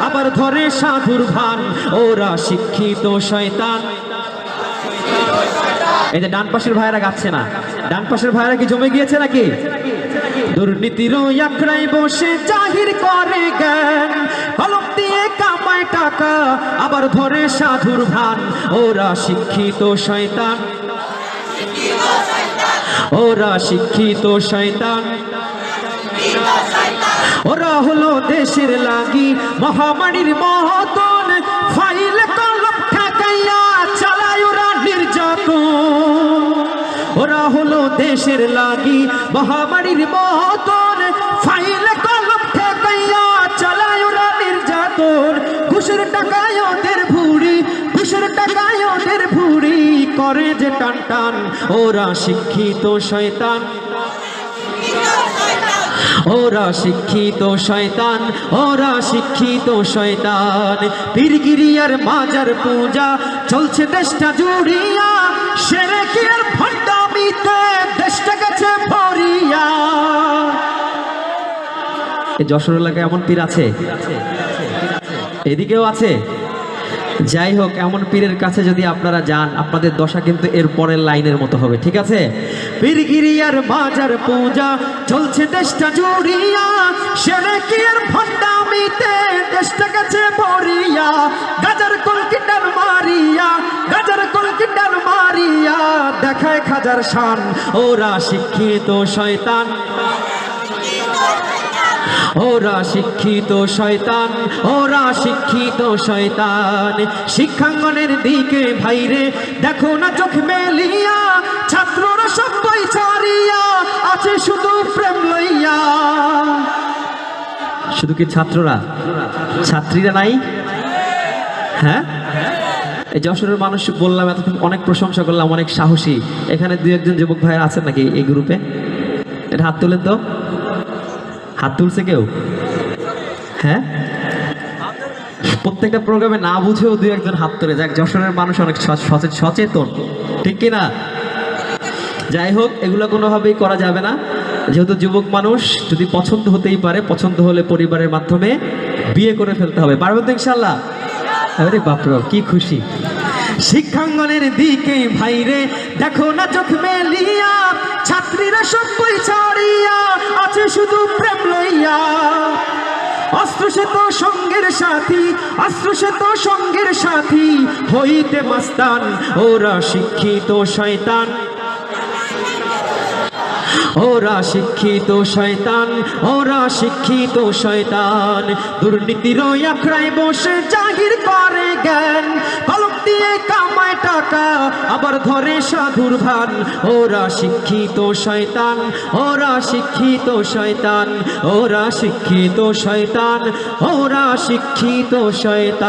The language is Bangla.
আবার ধরে সাধুর ভান। ওরা শিক্ষিত শয়তান। এই যে ডান পাশের ভাইরা গাচ্ছে না। ডান পাশের ভাইরা কি জমে গিয়েছে নাকি? দুর্নীতির আখড়াই বসে জাহির করে জ্ঞান। কলম দিয়ে কামায় টাকা, আবার ধরে সাধুর ভান। ওরা শিক্ষিত শয়তান। ওরা শিক্ষিত শয়তান। ওরা হলো দেশের লাগি মহামারীর মহতন। ফাইল কলম ঠেকাইয়া চালায় ওরা নির্যাতন। ওরা হলো দেশের লাগি মহামারীর মহতন। ফাইল কলম ঠেকাইয়া চালায় ওরা নির্যাতন। ঘুষের টাকায় ওদের ভুড়ি, ঘুষের টাকায় ওদের ভুড়ি করে যে টান টান ওরা শিক্ষিত শয়তান। ওরা শিক্ষিত শয়তান, ওরা শিক্ষিত শয়তান। পীরগিরিয়ার মাজার পূজা চলছে দেশটা জুড়িয়া সেরে কি আর দেশটা গেছে ভরিয়া। যশোর এলাকায় এমন পীর আছে? এদিকেও আছে? যাই হোক, এমন পীরের কাছে যদি আপনারা যান, আপনাদের দশা কিন্তু এর পরের লাইনের মতো হবে, ঠিক আছে? পীরগিরিয়ার বাজার পূজা, চলছে দেশটা জুড়িয়া। সেরে ভণ্ডামিতে দেশটা গেছে ভরিয়া। গাজার কলকিটার মারিয়া, গাজার কলকিটার মারিয়া। দেখায় খাজার শান, ওরা শিক্ষিত শয়তান। ওরা শিক্ষিত শয়তান, ওরা শিক্ষিত শয়তান। শিক্ষাঙ্গনের দিকে ভাইরে, দেখো না চোখ মেলিয়া, ছাত্ররা সবাই ছাড়িয়া আছে শুধু প্রেম লইয়া। শুধু কি ছাত্ররা? ছাত্রীরা নাই? হ্যাঁ? এই যশোরের মানুষ বললাম, এতক্ষণ অনেক প্রশংসা করলাম, অনেক সাহসী। এখানে দু একজন যুবক ভাইয়ের আছেন নাকি এই গ্রুপে? এটা হাত তোলেন তো হাত তুলছে কেউ? হ্যাঁ? প্রত্যেকটা প্রোগ্রামে না বুঝেও দুই একজন হাত তোলে। যাক যশোরের মানুষ অনেক সচ- সচে- সচেতন। ঠিক কি না? যাই হোক এগুলো কোনোভাবেই করা যাবে না। যেহেতু যুবক মানুষ যদি পছন্দ হতেই পারে পছন্দ হলে পরিবারের মাধ্যমে বিয়ে করে ফেলতে হবে। পারবেন তো ইনশাল্লাহ আরে বাপরে বাপ, কি খুশি। শিক্ষাঙ্গনের দিকে ভাইরে দেখো না চোখ মেলিয়া। ছাত্রীরা সবাই ছাড়িয়া আছে শুধু প্রেম লইয়া। অস্ত্র সে তো সঙ্গের সাথী অস্ত্র সে তো সঙ্গের সাথী হইতে মাস্তান, ওরা শিক্ষিত শয়তান। ওরা শিক্ষিত শয়তান, ওরা শিক্ষিত শয়তান। দুর্নীতির আখড়ায় বসে জাহির করে ধরে সাধুর ভান ওরা শিক্ষিত শয়তান, ওরা শিক্ষিত শয়তান, ওরা শিক্ষিত শয়তান, ওরা শিক্ষিত শয়তান।